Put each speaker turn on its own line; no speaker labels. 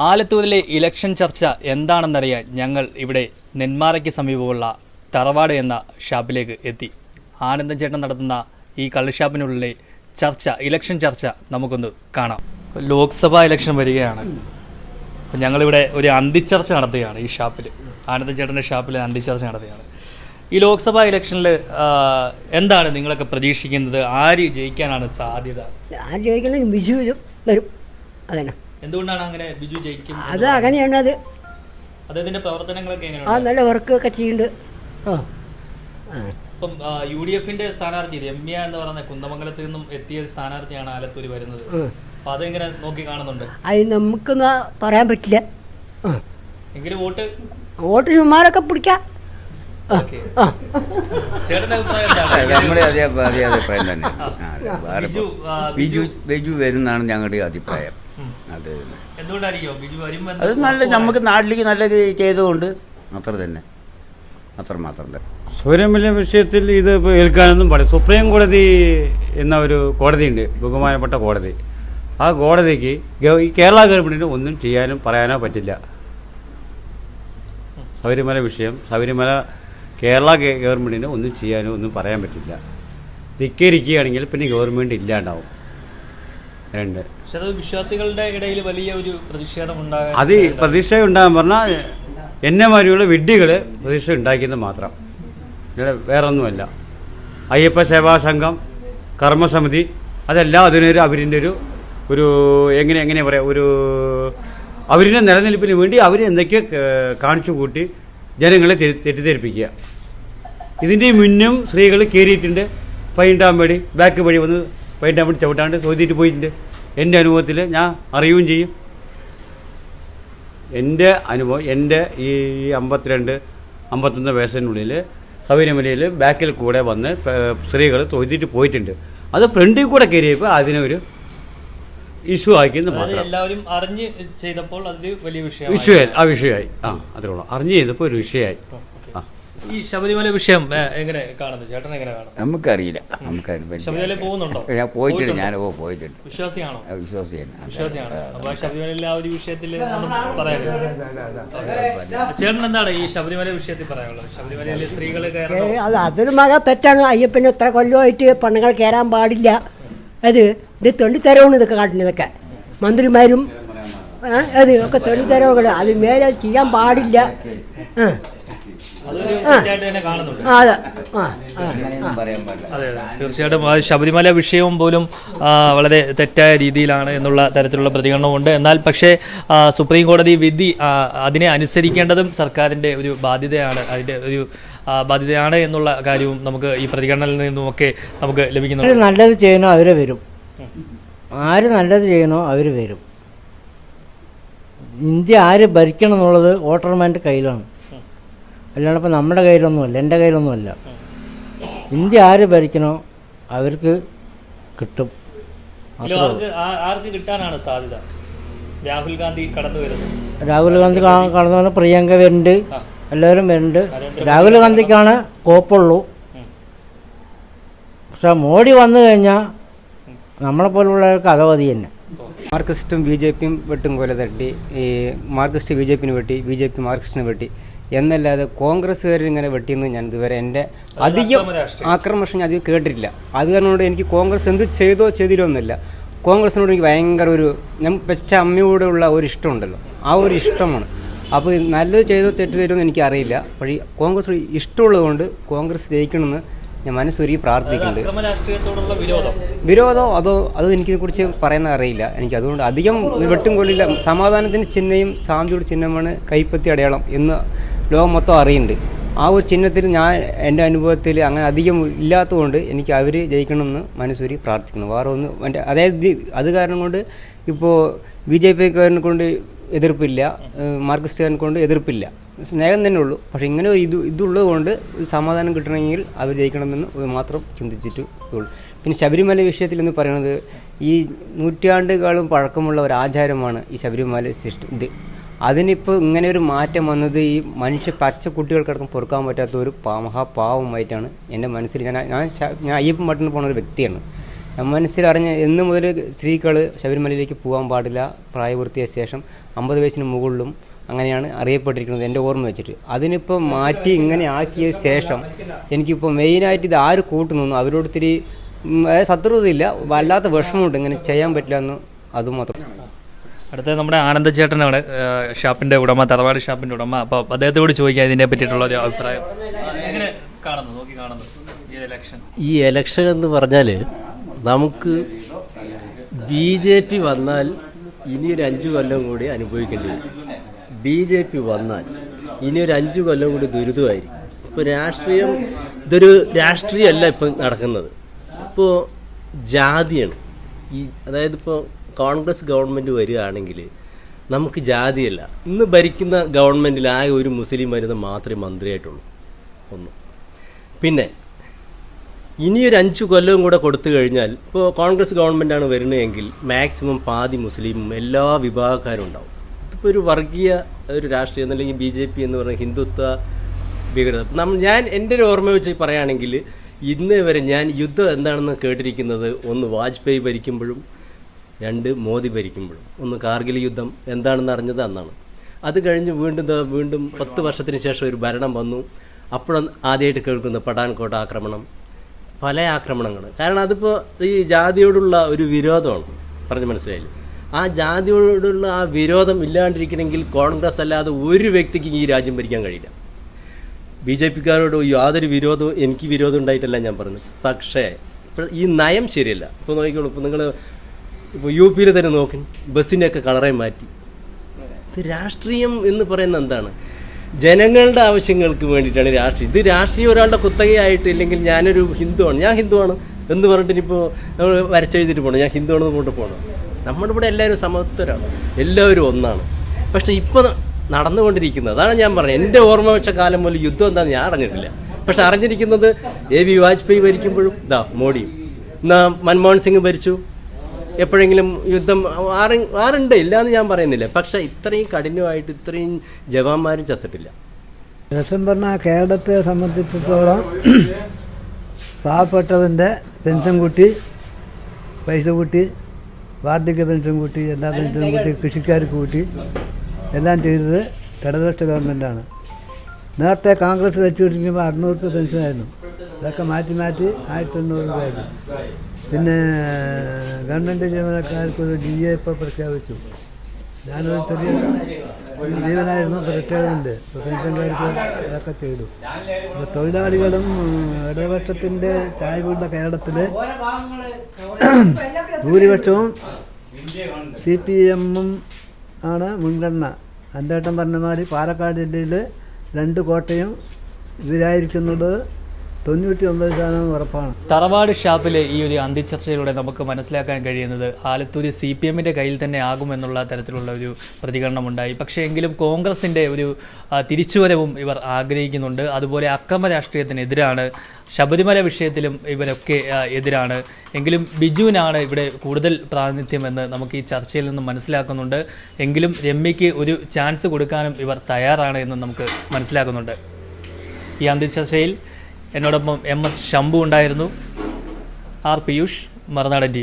ആലത്തൂരിലെ election ചർച്ച എന്താണെന്നറിയാൻ ഞങ്ങൾ ഇവിടെ നെന്മാറയ്ക്ക് സമീപമുള്ള തറവാട് എന്ന ഷാപ്പിലേക്ക് എത്തി. ആനന്ദൻ ചേട്ടൻ നടത്തുന്ന ഈ കള്ളുഷാപ്പിനുള്ളിലെ ചർച്ച ഇലക്ഷൻ ചർച്ച നമുക്കൊന്ന് കാണാം. ലോക്സഭാ ഇലക്ഷൻ വരികയാണ്. അപ്പം ഞങ്ങളിവിടെ ഒരു അന്തിച്ചർച്ച നടത്തുകയാണ് ഈ ഷാപ്പിൽ ആനന്ദൻ ചേട്ടന്റെ ഷാപ്പിൽ അന്തിച്ചർച്ച നടത്തുകയാണ്. ഈ ലോക്സഭാ ഇലക്ഷനിൽ എന്താണ് നിങ്ങളൊക്കെ പ്രതീക്ഷിക്കുന്നത്? ആര് ജയിക്കാനാണ് സാധ്യത?
ആര് ജയിക്കാനും ബിജു വരും. അതന്നെ.
എന്തുകൊണ്ടാണ് അങ്ങനെ ബിജു ജയിക്കും?
അത് അങ്ങനെയാണ് അത്.
അദ്ദേഹത്തിന്റെ പ്രവർത്തനങ്ങളൊക്കെ
ആ
എങ്ങനെയാണ്
നല്ല വർക്കൊക്കെ ചെയ്യുന്നുണ്ട് ആ. ആ.
ഇപ്പം യു ഡി എഫിന്റെ സ്ഥാനാർത്ഥി രമ്യ എന്ന് പറയുന്ന കുന്ദമംഗലത്ത് നിന്നും എത്തിയ ഒരു സ്ഥാനാർത്ഥിയാണ് ആലത്തൂര് വരുന്നത്.
ഉം.
അപ്പൊ അതെങ്ങനെ നോക്കി കാണുന്നുണ്ട്?
അത് നമുക്കൊന്നും പറയാൻ പറ്റില്ല. ആ.
എങ്കിലും വോട്ട്?
വോട്ട് ചുമ്മാരൊക്കെ പിടിക്കാം. ആ.
ഓക്കേ.
ആ.
ചേട്ടന്റെ അഭിപ്രായം എന്താണ്?
നമ്മുടെ അതേ അതേ അഭിപ്രായം തന്നെ. ആ, അതെ. വേറെ
ബിജു, ആ,
ബിജു ബിജു വരുന്നതാണ് ഞങ്ങളുടെ അഭിപ്രായം. അതെ നല്ല നമുക്ക് നാട്ടിലേക്ക് രീതി ചെയ്തുകൊണ്ട് അത്ര തന്നെ. അത്ര മാത്രം തന്നെ.
ശബരിമല വിഷയത്തിൽ ഇത് ഇപ്പോൾ ഏൽക്കാനൊന്നും പാടില്ല. സുപ്രീം കോടതി എന്ന ഒരു കോടതിയുണ്ട്. ബഹുമാനപ്പെട്ട കോടതി. ആ കോടതിക്ക് ഈ കേരള ഗവൺമെന്റിന് ഒന്നും ചെയ്യാനും പറയാനോ പറ്റില്ല. ശബരിമല വിഷയം ശബരിമല കേരള ഗവൺമെന്റിന് ഗവൺമെന്റിന് ഒന്നും ചെയ്യാനോ ഒന്നും പറയാൻ പറ്റില്ല. ധിക്കരിക്കുകയാണെങ്കിൽ പിന്നെ ഗവൺമെന്റ് ഇല്ലാണ്ടാവും. രണ്ട്
വിശ്വാസികളുടെ ഇടയിൽ വലിയ ഒരു പ്രതിഷേധം ഉണ്ടാകാൻ
അത് പ്രതീക്ഷ ഉണ്ടാകാൻ പറഞ്ഞാൽ എന്നെ മാതിരിയുള്ള വിഡ്ഢികൾ പ്രതീക്ഷ ഉണ്ടാക്കിയത് മാത്രം. വേറൊന്നുമല്ല. അയ്യപ്പ സേവാ സംഘം കർമ്മസമിതി അതെല്ലാം അതിനൊരു അവരിന്റെ ഒരു ഒരു എങ്ങനെ എങ്ങനെ പറയാം ഒരു അവരുടെ നിലനിൽപ്പിന് വേണ്ടി അവർ എന്തൊക്കെ കാണിച്ചു കൂട്ടി ജനങ്ങളെ തെറ്റി- തെറ്റിദ്ധരിപ്പിക്കുക. ഇതിന്റെ മുന്നും സ്ത്രീകൾ കയറിയിട്ടുണ്ട്. പതിനെട്ടാം വേണ്ടി ബാക്ക് വഴി വന്ന് പതിനെട്ടാം അവിടെ ചവിട്ടാണ്ട് ചോദിച്ചിട്ട് പോയിട്ടുണ്ട്. എന്റെ അനുഭവത്തിൽ ഞാൻ അറിയുകയും ചെയ്യും. എന്റെ അനുഭവം എന്റെ ഈ അമ്പത്തിരണ്ട് അമ്പത്തൊന്ന് വയസ്സിനുള്ളിൽ ശബരിമലയിൽ ബാക്കിൽ കൂടെ വന്ന് സ്ത്രീകൾ തൊഴുതിട്ട് പോയിട്ടുണ്ട്. അത് ഫ്രണ്ടിൽ കൂടെ കയറിയപ്പോൾ അതിനൊരു ഇഷ്യൂ ആക്കിയെന്ന് മാത്രം.
എല്ലാവരും അറിഞ്ഞ് ചെയ്തപ്പോൾ അതൊരു വലിയ വിഷയം
വിഷയമായി ആ വിഷയമായി. ആ അത്രേ ഉള്ളൂ. അറിഞ്ഞു ചെയ്തപ്പോൾ ഒരു വിഷയമായി. ആ.
ഈ ശബരിമല വിഷയം എങ്ങനെ കാണുന്നു ചേട്ടൻ എങ്ങനെ കാണുന്നു
നമുക്കറിയില്ല. നമുക്കറിയില്ല.
ശബരിമല പോകുന്നുണ്ടോ?
ഞാൻ പോയിട്ടുണ്ട്? ഞാൻ ഓ പോയിട്ടുണ്ട്.
വിശ്വാസിയാണോ?
വിശ്വാസിയാണ്?
വിശ്വാസിയാണ് അപ്പൊ ശബരിമല ആ ഒരു വിഷയത്തിൽ ചേട്ടൻ എന്താണ് ഈ ശബരിമല വിഷയത്തിൽ പറയാനുള്ളത്? ശബരിമലയിലെ സ്ത്രീകൾ
അത് അതൊരു മക തെറ്റാണ്. അയ്യപ്പന് ഇത്ര കൊല്ലമായിട്ട് പെണ്ണുങ്ങൾ കയറാൻ പാടില്ല. അത് ഇത് തെണ്ടിത്തരവാണ് ഇതൊക്കെ കാട്ടുന്നതൊക്കെ മന്ത്രിമാരും അത് ഒക്കെ തെണ്ടിത്തരവുകൾ അത് മേലെ ചെയ്യാൻ പാടില്ല. ആ. അതെ.
തീർച്ചയായിട്ടും. ആ ശബരിമല വിഷയവും പോലും വളരെ തെറ്റായ രീതിയിലാണ് എന്നുള്ള തരത്തിലുള്ള പ്രതികരണമുണ്ട് എന്നാൽ പക്ഷേ സുപ്രീം കോടതി വിധി അതിനെ അനുസരിക്കേണ്ടതും സർക്കാരിന്റെ ഒരു ബാധ്യതയാണ് അതിന്റെ ഒരു ബാധ്യതയാണ് എന്നുള്ള കാര്യവും നമുക്ക് ഈ പ്രതികരണത്തിൽ നിന്നുമൊക്കെ നമുക്ക് ലഭിക്കുന്നുണ്ട്.
ആര് നല്ലത് ചെയ്യണോ അവർ വരും. ആര് നല്ലത് ചെയ്യണോ അവർ വരും. ഇന്ത്യ ആര് ഭരിക്കണം എന്നുള്ളത് വോട്ടർമാന്റെ കയ്യിലാണ്. അല്ലാണ്ട് ഇപ്പം നമ്മുടെ കയ്യിലൊന്നുമല്ല എന്റെ കയ്യിലൊന്നുമല്ല. ഇന്ത്യ ആര് ഭരിക്കണോ അവർക്ക് കിട്ടും.
ഇതിലും ആർക്ക് ആർക്ക് കിട്ടാനാണ് സാധ്യത? രാഹുൽ ഗാന്ധി കടന്നു വരുന്നത്
രാഹുൽ ഗാന്ധി കടന്നു വന്ന പ്രിയങ്ക വരുന്നുണ്ട് എല്ലാവരും വരുന്നുണ്ട് രാഹുൽ ഗാന്ധിക്കാണ് കോപ്പുള്ളൂ. പക്ഷെ മോഡി വന്നു കഴിഞ്ഞാൽ നമ്മളെ നമ്മളെപ്പോലുള്ളവർക്ക് അതവധി തന്നെ.
മാർക്സിസ്റ്റും ബി ജെ പിയും വെട്ടും കൊല തട്ടി ഈ മാർക്സിസ്റ്റ് ബി ജെ പിന് വെട്ടി ബി ജെ പി മാർക്സിസ്റ്റിന് വെട്ടി. എന്നല്ലാതെ കോൺഗ്രസ്സുകാർ ഇങ്ങനെ വെട്ടിയെന്ന് ഞാൻ ഇതുവരെ എന്റെ അധികം ആക്രമണം ഞാൻ അധികം കേട്ടിട്ടില്ല. അത് കാരണം എനിക്ക് കോൺഗ്രസ് എന്ത് ചെയ്തോ ചെയ്തില്ലോ എന്നല്ല കോൺഗ്രസിനോട് എനിക്ക് ഭയങ്കര ഒരു ഞാൻ വെച്ച അമ്മയോടെ ഉള്ള ഒരു ഇഷ്ടമുണ്ടല്ലോ ആ ഒരു ഇഷ്ടമാണ്. അപ്പോൾ നല്ലത് ചെയ്തോ തെറ്റ് എന്ന് എനിക്കറിയില്ല പക്ഷേ കോൺഗ്രസ് ഇഷ്ടമുള്ളതുകൊണ്ട് കോൺഗ്രസ് ജയിക്കണമെന്ന് ഞാൻ മനസ്സൊരുക്കി പ്രാർത്ഥിക്കുന്നുണ്ട്.
വിരോധം.
അതോ അത് എനിക്കിതിനെക്കുറിച്ച് പറയാൻ അറിയില്ല. എനിക്ക് അതുകൊണ്ട് അധികം വെട്ടും കൊള്ളില്ല. സമാധാനത്തിന്റെ ചിഹ്നയും ശാന്തിയുടെ ചിഹ്നമാണ് കൈപ്പത്തി അടയാളം എന്ന് ലോകം മൊത്തം അറിയുന്നുണ്ട്. ആ ഒരു ചിഹ്നത്തിൽ ഞാൻ എന്റെ അനുഭവത്തിൽ അങ്ങനെ അധികം ഇല്ലാത്തതുകൊണ്ട് എനിക്ക് അവർ ജയിക്കണമെന്ന് മനസ്സൂരി പ്രാർത്ഥിക്കുന്നു. വേറെ ഒന്ന് എന്റെ അതായത് അത് കാരണം കൊണ്ട് ഇപ്പോൾ ബി ജെ പിക്കാരനെ കൊണ്ട് എതിർപ്പില്ല മാർക്സിസ്റ്റുകാരനെ കൊണ്ട് എതിർപ്പില്ല. സ്നേഹം തന്നെ ഉള്ളൂ. പക്ഷേ ഇങ്ങനെ ഒരു ഇത് ഇതുള്ളത് കൊണ്ട് ഒരു സമാധാനം കിട്ടണമെങ്കിൽ അവർ ജയിക്കണമെന്ന് മാത്രം ചിന്തിച്ചിട്ട് ഉള്ളൂ. പിന്നെ ശബരിമല വിഷയത്തിൽ എന്ന് പറയുന്നത് ഈ നൂറ്റാണ്ടുകളും പഴക്കമുള്ള ഒരു ആചാരമാണ് ഈ ശബരിമല സിസ്റ്റം ഇത്. അതിനിപ്പോൾ ഇങ്ങനെ ഒരു മാറ്റം വന്നത് ഈ മനുഷ്യ പച്ച കുട്ടികൾക്കടക്കം പൊറുക്കാൻ പറ്റാത്ത ഒരു മഹാപാവമായിട്ടാണ് എന്റെ മനസ്സിൽ ഞാൻ ഞാൻ ഞാൻ അയ്യപ്പൻ മട്ടിന് പോകുന്ന ഒരു വ്യക്തിയാണ്. ഞാൻ മനസ്സിലറിഞ്ഞ് എന്ന് മുതൽ സ്ത്രീകൾ ശബരിമലയിലേക്ക് പോകാൻ പാടില്ല. പ്രായപൂർത്തിയായ ശേഷം അമ്പത് വയസ്സിന് മുകളിലും അങ്ങനെയാണ് അറിയപ്പെട്ടിരിക്കുന്നത് എന്റെ ഓർമ്മ വെച്ചിട്ട്. അതിനിപ്പോൾ മാറ്റി ഇങ്ങനെ ആക്കിയ ശേഷം എനിക്കിപ്പോൾ മെയിനായിട്ട് ഇത് ആര് കൂട്ടുന്നു അവരോട് ഇത്തിരി ശത്രുതയില്ല. വല്ലാത്ത വിഷമമുണ്ട്. ഇങ്ങനെ ചെയ്യാൻ പറ്റില്ല എന്ന് അതുമാത്രം
അടുത്ത നമ്മുടെ ആനന്ദ ചേട്ടനാണ് ഷാപ്പിന്റെ ഉടമ തറവാട് ഷാപ്പിന്റെ ഉടമ. അപ്പോൾ അദ്ദേഹത്തോട് ചോദിക്കാം ഇതിനെ പറ്റിയിട്ടുള്ള ഒരു അഭിപ്രായം. എങ്ങനെ കാണുന്നു? നോക്കി കാണുന്നു. ഈ ഇലക്ഷൻ
ഈ ഇലക്ഷൻ എന്ന് പറഞ്ഞാൽ നമുക്ക് ബി ജെ പി വന്നാൽ ഇനി ഒരു അഞ്ച് കൊല്ലം കൂടി അനുഭവിക്കേണ്ടി വരും. ബി ജെ പി വന്നാൽ ഇനി ഒരു അഞ്ച് കൊല്ലം കൂടി ദുരിതമായിരിക്കും. ഇപ്പോൾ രാഷ്ട്രീയം ഇതൊരു രാഷ്ട്രീയമല്ല ഇപ്പം നടക്കുന്നത്. ഇപ്പോൾ ജാതിയാണ്. ഈ അതായത് ഇപ്പോൾ കോൺഗ്രസ് ഗവൺമെന്റ് വരികയാണെങ്കിൽ നമുക്ക് ജാതിയല്ല. ഇന്ന് ഭരിക്കുന്ന ഗവൺമെന്റിൽ ആകെ ഒരു മുസ്ലിം വരുന്ന മാത്രമേ മന്ത്രിയായിട്ടുള്ളൂ. ഒന്ന്. പിന്നെ ഇനിയൊരു അഞ്ച് കൊല്ലവും കൂടെ കൊടുത്തു കഴിഞ്ഞാൽ ഇപ്പോൾ കോൺഗ്രസ് ഗവൺമെന്റാണ് വരുന്നതെങ്കിൽ മാക്സിമം പാതി മുസ്ലിമും എല്ലാ വിഭാഗക്കാരും ഉണ്ടാവും ഇതിപ്പോൾ ഒരു വർഗീയ ഒരു രാഷ്ട്രീയം എന്നല്ലെങ്കിൽ ബി ജെ പി എന്ന് പറഞ്ഞ ഹിന്ദുത്വ ഭീകരത. നമ്മൾ ഞാൻ എന്റെ ഒരു ഓർമ്മ വെച്ച് പറയുകയാണെങ്കിൽ ഇന്ന് വരെ ഞാൻ യുദ്ധം എന്താണെന്ന് കേട്ടിരിക്കുന്നത് ഒന്ന് വാജ്പേയി ഭരിക്കുമ്പോഴും രണ്ട് മോദി ഭരിക്കുമ്പോഴും. ഒന്ന് കാർഗിൽ യുദ്ധം എന്താണെന്ന് അറിഞ്ഞത് അന്നാണ്. അത് കഴിഞ്ഞ് വീണ്ടും വീണ്ടും പത്ത് വർഷത്തിന് ശേഷം ഒരു ഭരണം വന്നു. അപ്പോഴും ആദ്യമായിട്ട് കേൾക്കുന്ന പഠാൻകോട്ട ആക്രമണം പല ആക്രമണങ്ങൾ കാരണം അതിപ്പോൾ ഈ ജാതിയോടുള്ള ഒരു വിരോധമാണ്. പറഞ്ഞ് മനസ്സിലായില്ല? ആ ജാതിയോടുള്ള ആ വിരോധം ഇല്ലാണ്ടിരിക്കണമെങ്കിൽ കോൺഗ്രസ് അല്ലാതെ ഒരു വ്യക്തിക്കും ഈ രാജ്യം ഭരിക്കാൻ കഴിയില്ല. ബി ജെ പിക്കാരോട് യാതൊരു വിരോധവും എനിക്ക് വിരോധം ഉണ്ടായിട്ടല്ല ഞാൻ പറഞ്ഞു പക്ഷേ ഈ നയം ശരിയല്ല. ഇപ്പോൾ നോക്കിക്കോളൂ ഇപ്പോൾ നിങ്ങൾ ഇപ്പോൾ യു പിയിൽ തന്നെ നോക്കി ബസ്സിന്റെയൊക്കെ കളറെ മാറ്റി. ഇത് രാഷ്ട്രീയം എന്ന് പറയുന്നത് എന്താണ്? ജനങ്ങളുടെ ആവശ്യങ്ങൾക്ക് വേണ്ടിയിട്ടാണ് രാഷ്ട്രീയം. ഇത് രാഷ്ട്രീയം ഒരാളുടെ കുത്തകയായിട്ട് ഇല്ലെങ്കിൽ ഞാനൊരു ഹിന്ദുവാണ്. ഞാൻ ഹിന്ദുവാണ് എന്ന് പറഞ്ഞിട്ട് ഇനിയിപ്പോൾ നമ്മൾ വരച്ചെഴുതിട്ട് പോകണം ഞാൻ ഹിന്ദുവാണെന്ന് കൊണ്ട് പോകണം നമ്മുടെ ഇവിടെ എല്ലാവരും സമത്വരാണ്. എല്ലാവരും ഒന്നാണ്. പക്ഷേ ഇപ്പോൾ നടന്നുകൊണ്ടിരിക്കുന്നത് അതാണ് ഞാൻ പറഞ്ഞത്. എന്റെ ഓർമ്മ വെച്ച കാലം മുതൽ യുദ്ധം എന്താണെന്ന് ഞാൻ അറിഞ്ഞിട്ടില്ല. പക്ഷെ അറിഞ്ഞിരിക്കുന്നത് എ വി വാജ്പേയി ഭരിക്കുമ്പോഴും ഇതാ മോഡിയും എന്നാ മൻമോഹൻ സിംഗ് ഭരിച്ചു. എപ്പോഴെങ്കിലും യുദ്ധം ആറ് ആറുണ്ട് ഇല്ല എന്ന് ഞാൻ പറയുന്നില്ല. പക്ഷെ ഇത്രയും കഠിനമായിട്ട് ഇത്രയും ജവാന്മാരും ചത്തിട്ടില്ല.
രസം പറഞ്ഞാൽ കേരളത്തെ സംബന്ധിച്ചിടത്തോളം പാവപ്പെട്ടതിന്റെ പെൻഷൻ കൂട്ടി പൈസ കൂട്ടി വാർദ്ധക്യ പെൻഷൻ കൂട്ടി എല്ലാ പെൻഷനും കൂട്ടി കൃഷിക്കാർക്ക് കൂട്ടി എല്ലാം ചെയ്തത് ഇടതുപക്ഷ ഗവൺമെന്റാണ് നേരത്തെ കോൺഗ്രസ് വെച്ചുകൊണ്ടിരിക്കുമ്പോൾ അറുന്നൂറ് രൂപ പെൻഷനായിരുന്നു. അതൊക്കെ മാറ്റി മാറ്റി ആയിരത്തി എണ്ണൂറ് രൂപയായിരുന്നു പിന്നെ ഗവൺമെന്റ് ജീവനക്കാർക്ക് ഒരു ഡി എ ഇപ്പോൾ പ്രഖ്യാപിച്ചു. ഞാനൊരു ചെറിയ ജീവനായിരുന്നു റിട്ടയർമെന്റ് പെൻഷൻകാർക്ക് അതൊക്കെ ചെയ്തു. അപ്പോൾ തൊഴിലാളികളും ഇടപക്ഷത്തിന്റെ ചായ്വുള്ള കേരളത്തിൽ ഭൂരിപക്ഷവും സി പി എമ്മും ആണ് മുൻഗണന. അന്തേട്ടം പറഞ്ഞ മാതിരി പാലക്കാട് ജില്ലയിൽ രണ്ട് കോട്ടയും ഇതിലായിരിക്കുന്നത് തൊണ്ണൂറ്റി ഒമ്പത് ശതമാനം ഉറപ്പാണ്.
തറവാട് ഷാപ്പിലെ ഈ ഒരു അന്തിച്ചർച്ചയിലൂടെ നമുക്ക് മനസ്സിലാക്കാൻ കഴിയുന്നത് ആലത്തൂര് സി പി എമ്മിന്റെ കയ്യിൽ തന്നെ ആകുമെന്നുള്ള തരത്തിലുള്ള ഒരു പ്രതികരണം ഉണ്ടായി പക്ഷേ എങ്കിലും കോൺഗ്രസിന്റെ ഒരു തിരിച്ചുവരവും ഇവർ ആഗ്രഹിക്കുന്നുണ്ട്. അതുപോലെ അക്രമ രാഷ്ട്രീയത്തിനെതിരാണ് ശബരിമല വിഷയത്തിലും ഇവരൊക്കെ എതിരാണ്. എങ്കിലും ബിജുവിനാണ് ഇവിടെ കൂടുതൽ പ്രാതിനിധ്യമെന്ന് നമുക്ക് ഈ ചർച്ചയിൽ നിന്ന് മനസ്സിലാക്കുന്നുണ്ട്. എങ്കിലും രമ്യയ്ക്ക് ഒരു ചാൻസ് കൊടുക്കാനും ഇവർ തയ്യാറാണ് എന്ന് നമുക്ക് മനസ്സിലാക്കുന്നുണ്ട്. ഈ അന്തിച്ചർച്ചയിൽ എന്നോടൊപ്പം എം എസ് ശംഭു ഉണ്ടായിരുന്നു. ആർ പിയൂഷ് മറുനാടൻ ടി